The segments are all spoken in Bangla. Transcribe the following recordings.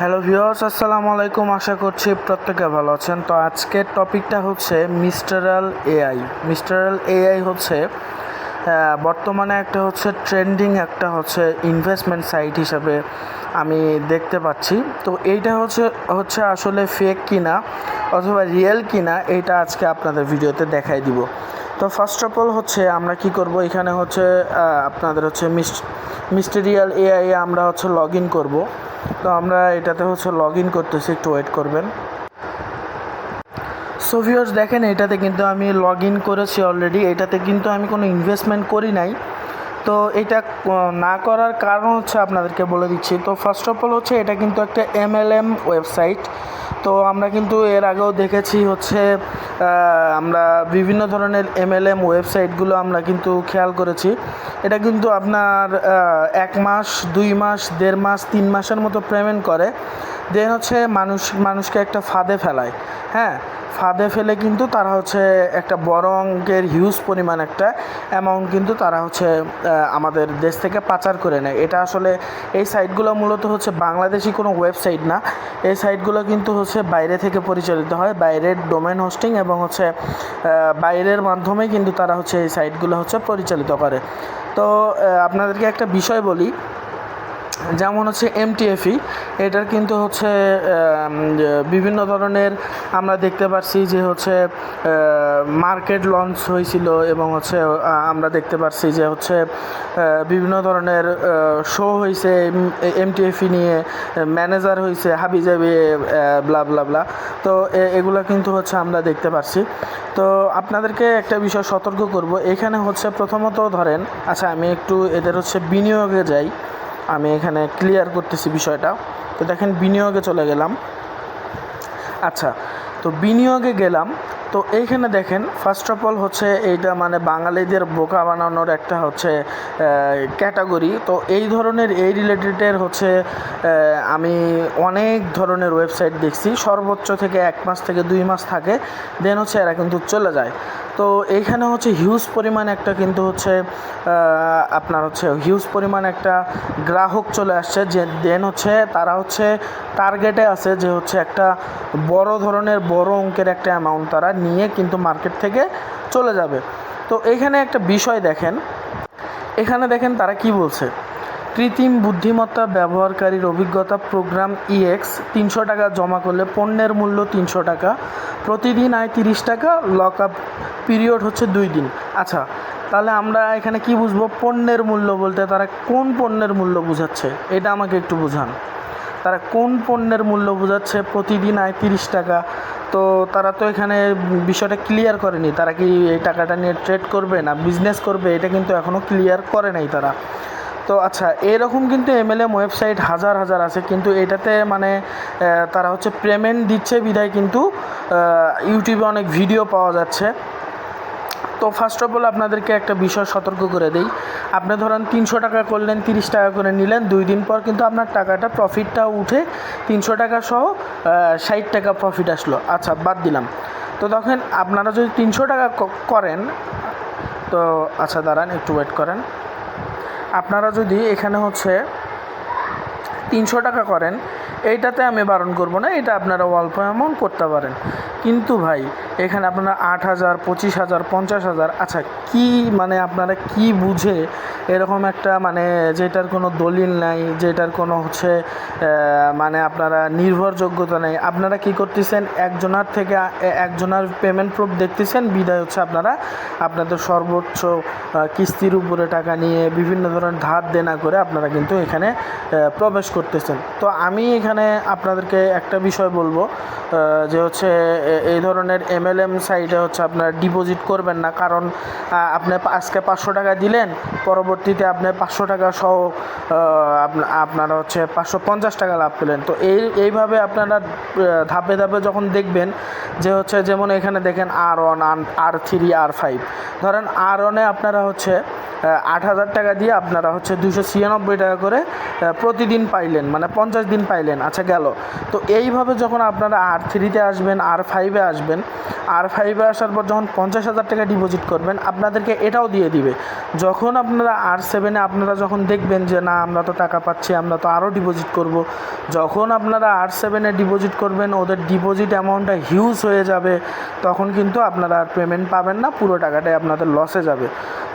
হ্যালো ভিউয়ার্স আসসালামু আলাইকুম। আশা করছি প্রত্যেকে ভালো আছেন। তো আজকের টপিকটা হচ্ছে মিস্টারাল এআই। মিস্টারাল এআই হচ্ছে বর্তমানে একটা হচ্ছে ট্রেন্ডিং একটা হচ্ছে ইনভেস্টমেন্ট সাইট হিসাবে আমি দেখতে পাচ্ছি। তো এইটা হচ্ছে হচ্ছে আসলে ফেক কিনা অথবা রিয়েল কিনা, এইটা আজকে আপনাদের ভিডিওতে দেখাই দিব। তো ফার্স্ট অফ অল হচ্ছে আমরা কি করব? এখানে হচ্ছে আপনাদের হচ্ছে মিস্টেরিয়াল এআই আমরা হচ্ছে লগ ইন করব। তো আমরা এটাতে হচ্ছে লগ ইন করতেছি, একটু ওয়েট করবেন। সো দেখেন, এটাতে কিন্তু আমি লগ ইন করেছি অলরেডি এটাতে কিন্তু আমি কোনো ইনভেস্টমেন্ট করি নাই। তো এটা না করার কারণ হচ্ছে আপনাদেরকে বলে দিচ্ছি। তো ফার্স্ট অফ অল হচ্ছে, এটা কিন্তু একটা এমএলএম ওয়েবসাইট তো আমরা কিন্তু এর আগেও দেখেছি হচ্ছে আমরা বিভিন্ন ধরনের এমএলএম ওয়েবসাইটগুলো আমরা কিন্তু খেয়াল করেছি। এটা কিন্তু আপনার এক মাস, দুই মাস, দেড় মাস, তিন মাসের মতো পেমেন্ট করে। দেন হচ্ছে মানুষ, মানুষকে একটা ফাঁদে ফেলায়। হ্যাঁ ফাঁদে ফেলে কিন্তু তারা হচ্ছে একটা বড় অঙ্কের হিউজ পরিমাণ একটা অ্যামাউন্ট কিন্তু তারা হচ্ছে আমাদের দেশ থেকে পাচার করে নেয়। এটা আসলে এই সাইটগুলো মূলত হচ্ছে বাংলাদেশি কোনো ওয়েবসাইট না। এই সাইটগুলো কিন্তু হচ্ছে বাইরে থেকে পরিচালিত হয়, বাইরের ডোমেন হোস্টিং এবং হচ্ছে বাইরের মাধ্যমে কিন্তু তারা হচ্ছে এই সাইটগুলো হচ্ছে পরিচালিত করে। তো আপনাদেরকে একটা বিষয় বলি যেমন হচ্ছে এমটিএফই এটার কিন্তু হচ্ছে বিভিন্ন ধরনের আমরা দেখতে পাচ্ছি যে হচ্ছে মার্কেট লঞ্চ হয়েছিল এবং হচ্ছে আমরা দেখতে পাচ্ছি যে হচ্ছে বিভিন্ন ধরনের শো হয়েছে এমটিএফই নিয়ে ম্যানেজার হয়েছে হাবি যাবে ব্লা ব্লা ব্লা তো এগুলো কিন্তু হচ্ছে আমরা দেখতে পাচ্ছি তো আপনাদেরকে একটা বিষয় সতর্ক করব। এখানে হচ্ছে প্রথমত ধরেন আচ্ছা আমি একটু এদের হচ্ছে বিনিয়োগে যাই। আমি এখানে ক্লিয়ার করতেছি বিষয়টা। তো দেখেন, বিনিয়োগে চলে গেলাম। আচ্ছা তো বিনিয়োগে গেলাম। তো এইখানে দেখেন ফার্স্ট অফ অল হচ্ছে এইটা মানে বাঙালিদের বোকা বানানোর একটা হচ্ছে ক্যাটাগরি তো এই ধরনের, এই রিলেটেডের হচ্ছে আমি অনেক ধরনের ওয়েবসাইট দেখছি। সর্বোচ্চ থেকে এক মাস থেকে দুই মাস থাকে। দেন হচ্ছে এরা কিন্তু চলে যায়। তো এইখানে হচ্ছে হিউজ পরিমাণ একটা কিন্তু হচ্ছে আপনার হচ্ছে হিউজ পরিমাণ একটা গ্রাহক চলে আসছে, যে দেন হচ্ছে তারা হচ্ছে টার্গেটে আছে যে হচ্ছে একটা বড় ধরনের, বড় অঙ্কের একটা অ্যামাউন্ট তারা নিয়ে কিন্তু মার্কেট থেকে চলে যাবে। তো এখানে একটা বিষয় দেখেন। এখানে দেখেন তারা কি বলছে? কৃত্রিম বুদ্ধিমত্তা ব্যবহারকারীর অভিজ্ঞতা প্রোগ্রাম ইএক্স তিনশো টাকা জমা করলে পণ্যের মূল্য তিনশো টাকা, প্রতিদিন আয় তিরিশ টাকা লক আপ পিরিয়ড হচ্ছে দুই দিন। আচ্ছা তাহলে আমরা এখানে কি বুঝব? পণ্যের মূল্য বলতে তারা কোন পণ্যের মূল্য বোঝাচ্ছে? এটা আমাকে একটু বোঝান। তারা কোন পণ্যের মূল্য বোঝাচ্ছে? প্রতিদিন আয় তিরিশ টাকা। তো তারা তো এখানে বিষয়টা ক্লিয়ার করেনি। তারা কি এই টাকাটা নিয়ে ট্রেড করবে না বিজনেস করবে? এটা কিন্তু এখনও ক্লিয়ার করে নাই তারা। তো আচ্ছা এরকম কিন্তু এমএলএম ওয়েবসাইট হাজার হাজার আছে, কিন্তু এটাতে মানে তারা হচ্ছে পেমেন্ট দিচ্ছে বিধায় কিন্তু ইউটিউবে অনেক ভিডিও পাওয়া যাচ্ছে। তো ফার্স্ট অফ অল আপনাদেরকে একটা বিষয় সতর্ক করে দেই। আপনি ধরেন তিনশো টাকা করলেন, তিরিশ টাকা করে নিলেন, দুই দিন পর কিন্তু আপনার টাকাটা প্রফিটটা উঠে তিনশো টাকা সহ ষাট টাকা প্রফিট আসলো। আচ্ছা বাদ দিলাম। তো তখন আপনারা যদি তিনশো টাকা করেন, তো আচ্ছা দাঁড়ান, একটু ওয়েট করেন। আপনারা যদি এখানে হচ্ছে তিনশো টাকা করেন, এইটাতে আমি বারণ করব না, এটা আপনারা অল্প অ্যামাউন্ট করতে পারেন। কিন্তু ভাই এখানে আপনারা আট হাজার, পঁচিশ হাজার, পঞ্চাশ হাজার আচ্ছা কি মানে আপনারা কি বুঝে এরকম একটা মানে যেটার কোনো দলিল নাই, যেটার কোনো হচ্ছে মানে আপনারা নির্ভরযোগ্যতা নেই, আপনারা কি করতেছেন? একজনার থেকে একজনার পেমেন্ট প্রুফ দেখতেছেন, বিদায় হচ্ছে আপনারা, আপনাদের সর্বোচ্চ কিস্তির উপরে টাকা নিয়ে বিভিন্ন ধরনের ধার দেনা করে আপনারা কিন্তু এখানে প্রবেশ করতেছেন। তো আমি এখানে আপনাদেরকে একটা বিষয় বলব যে হচ্ছে এই ধরনের এমএলএম সাইটে হচ্ছে আপনার ডিপোজিট করবেন না। কারণ আপনি আজকে পাঁচশো টাকা দিলেন, পরবর্তীতে আপনি পাঁচশো টাকা সহ আপনারা হচ্ছে পাঁচশো পঞ্চাশ টাকা লাভ পেলেন। তো এই, এইভাবে আপনারা ধাপে ধাপে যখন দেখবেন যে হচ্ছে, যেমন এখানে দেখেন আর ওয়ান আর থ্রি আর ফাইভ ধরেন আর ওয়ানে আপনারা হচ্ছে আট হাজার টাকা দিয়ে আপনারা হচ্ছে দুশো ছিয়ানব্বই টাকা করে প্রতিদিন পাইলেন মানে পঞ্চাশ দিন পাইলেন আচ্ছা গেল। তো এইভাবে যখন আপনারা আর থ্রিতে আসবেন আর ফাইভে আসবেন আর ফাইভে আসার পর যখন পঞ্চাশ হাজার টাকা ডিপোজিট করবেন, আপনাদেরকে এটাও দিয়ে দিবে। যখন আপনারা আর সেভেনে আপনারা যখন দেখবেন যে, না, আমরা তো টাকা পাচ্ছি, আমরা তো আরও ডিপোজিট করব। যখন আপনারা আর সেভেনে ডিপোজিট করবেন, ওদের ডিপোজিট অ্যামাউন্টটা হিউজ হয়ে যাবে, তখন কিন্তু আপনারা আর পেমেন্ট পাবেন না, পুরো টাকাটাই আপনাদের লসে যাবে।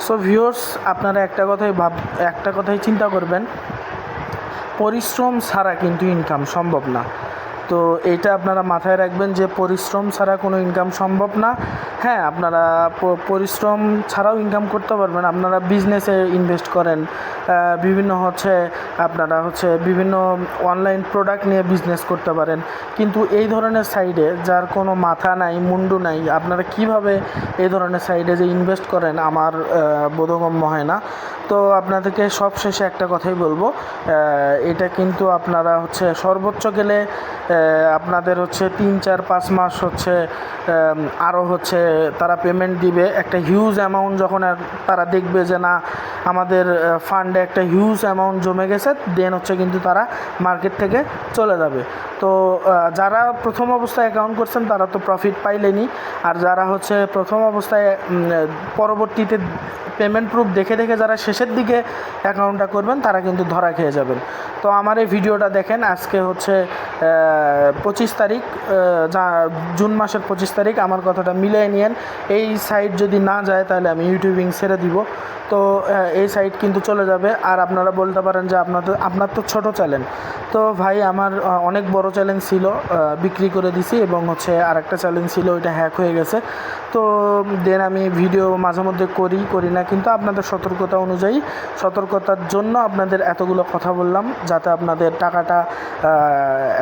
সো ভিউয়ার্স আপনারা একটা কথাই ভাব, একটা কথাই চিন্তা করবেন। পরিশ্রম ছাড়া কিন্তু ইনকাম সম্ভব না। তো এটা আপনারা মাথায় রাখবেন যে পরিশ্রম ছাড়া কোনো ইনকাম সম্ভব না। হ্যাঁ আপনারা পরিশ্রম ছাড়াও ইনকাম করতে পারবেন। আপনারা বিজনেসে ইনভেস্ট করেন। বিভিন্ন হচ্ছে আপনারা হচ্ছে বিভিন্ন অনলাইন প্রোডাক্ট নিয়ে বিজনেস করতে পারেন। কিন্তু এই ধরনের সাইডে যার কোনো মাথা নাই, মুন্ডু নাই, আপনারা কীভাবে এই ধরনের সাইডে যে ইনভেস্ট করেন আমার বোধগম্য হয় না। তো আপনাদেরকে সব শেষে একটা কথাই বলব এটা কিন্তু আপনারা হচ্ছে সর্বোচ্চ গেলে আপনাদের হচ্ছে তিন, চার, পাঁচ মাস হচ্ছে আরও হচ্ছে তারা পেমেন্ট দিবে। একটা হিউজ অ্যামাউন্ট যখন তারা দেখবে যে না আমাদের ফান্ডে একটা হিউজ অ্যামাউন্ট জমে গেছে দেন হচ্ছে কিন্তু তারা মার্কেট থেকে চলে যাবে। তো যারা প্রথম অবস্থায় অ্যাকাউন্ট করছেন, তারা তো প্রফিট পাইলেনি আর যারা হচ্ছে প্রথম অবস্থায় পরবর্তীতে পেমেন্ট প্রুফ দেখে দেখে যারা শেষের দিকে অ্যাকাউন্টটা করবেন, তারা কিন্তু ধরা খেয়ে যাবেন। তো আমার এই ভিডিওটা দেখেন, আজকে হচ্ছে পঁচিশ তারিখ যা- জুন মাসের পঁচিশ তারিখ, আমার কথাটা মিলিয়ে নিয়েন। এই সাইট যদি না যায়, তাহলে আমি ইউটিউবিং ছেড়ে দিব। তো এই সাইড কিন্তু চলে যাবে। আর আপনারা বলতে পারেন যে আপনাদের, আপনার তো ছোটো চ্যালেঞ্জ তো ভাই, আমার অনেক বড় চ্যালেঞ্জ ছিল বিক্রি করে দিছি এবং হচ্ছে আরেকটা চ্যালেঞ্জ ছিল, ওইটা হ্যাক হয়ে গেছে। তো দেন আমি ভিডিও মাঝে মধ্যে করি করি না, কিন্তু আপনাদের সতর্কতা অনুযায়ী সতর্কতার জন্য আপনাদের এতগুলো কথা বললাম, যাতে আপনাদের টাকাটা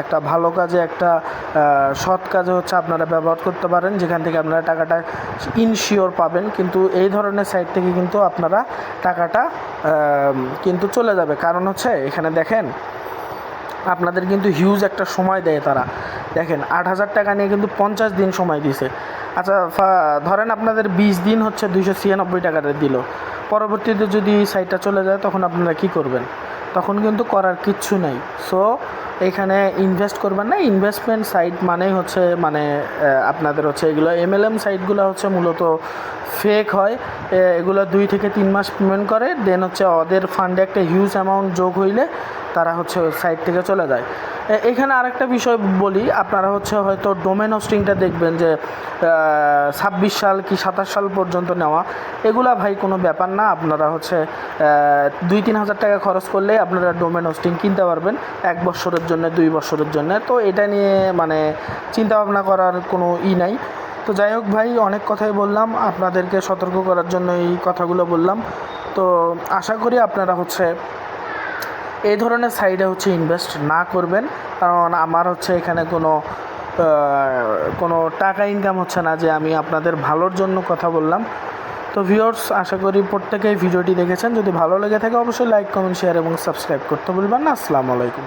একটা ভালো কাজে, একটা সৎ কাজে হচ্ছে আপনারা ব্যবহার করতে পারেন, যেখান থেকে আপনারা টাকাটা ইনশিওর পাবেন, কিন্তু এই ধরনের সাইট থেকে কিন্তু আপনারা টাকাটা কিন্তু চলে যাবে। কারণ হচ্ছে, এখানে দেখেন, আপনাদের কিন্তু হিউজ একটা সময় দেয় তারা। দেখেন, আট হাজার টাকা নিয়ে কিন্তু পঞ্চাশ দিন সময় দিছে। আচ্ছা ধরেন আপনাদের বিশ দিন হচ্ছে দুইশো ছিয়ানব্বই টাকাটা দিল। পরবর্তীতে যদি সাইটটা চলে যায়, তখন আপনারা কি করবেন? তখন কিন্তু করার কিচ্ছু নেই। সো এখানে ইনভেস্ট করবেন না। ইনভেস্টমেন্ট সাইট মানেই হচ্ছে মানে আপনাদের হচ্ছে এগুলো এমএলএম সাইটগুলো হচ্ছে মূলত ফেক হয়। এগুলো দুই থেকে তিন মাস পেমেন্ট করে। দেন হচ্ছে ওদের ফান্ডে একটা হিউজ অ্যামাউন্ট যোগ হইলে তারা হচ্ছে সাইট থেকে চলে যায়। এখানে আরেকটা বিষয় বলি, আপনারা হচ্ছে হয়তো ডোমেন হোস্টিংটা দেখবেন যে ছাব্বিশ সাল কি সাতাশ সাল পর্যন্ত নেওয়া, এগুলা ভাই কোনো ব্যাপার না, আপনারা হচ্ছে দুই তিন হাজার টাকা খরচ করলে আপনারা ডোমেন হোস্টিং কিনতে পারবেন, এক বছরের জন্য, দুই বছরের জন্য। তো এটা নিয়ে মানে চিন্তা ভাবনা করার কোনো ই নাই। তো যাই হোক ভাই, অনেক কথাই বললাম, আপনাদেরকে সতর্ক করার জন্য এই কথাগুলো বললাম। তো আশা করি আপনারা হচ্ছে এই ধরনের সাইডে হচ্ছে ইনভেস্ট না করবেন, কারণ আমার হচ্ছে এখানে কোনো কোনো টাকা ইনকাম হচ্ছে না যে আমি আপনাদের ভালোর জন্য কথা বললাম। তো ভিউয়ার্স আশা করি প্রত্যেকেই ভিডিওটি দেখেছেন। যদি ভালো লেগে থাকে, অবশ্যই লাইক কমেন্ট শেয়ার এবং সাবস্ক্রাইব করতে ভুলবেন না। আসসালামু আলাইকুম।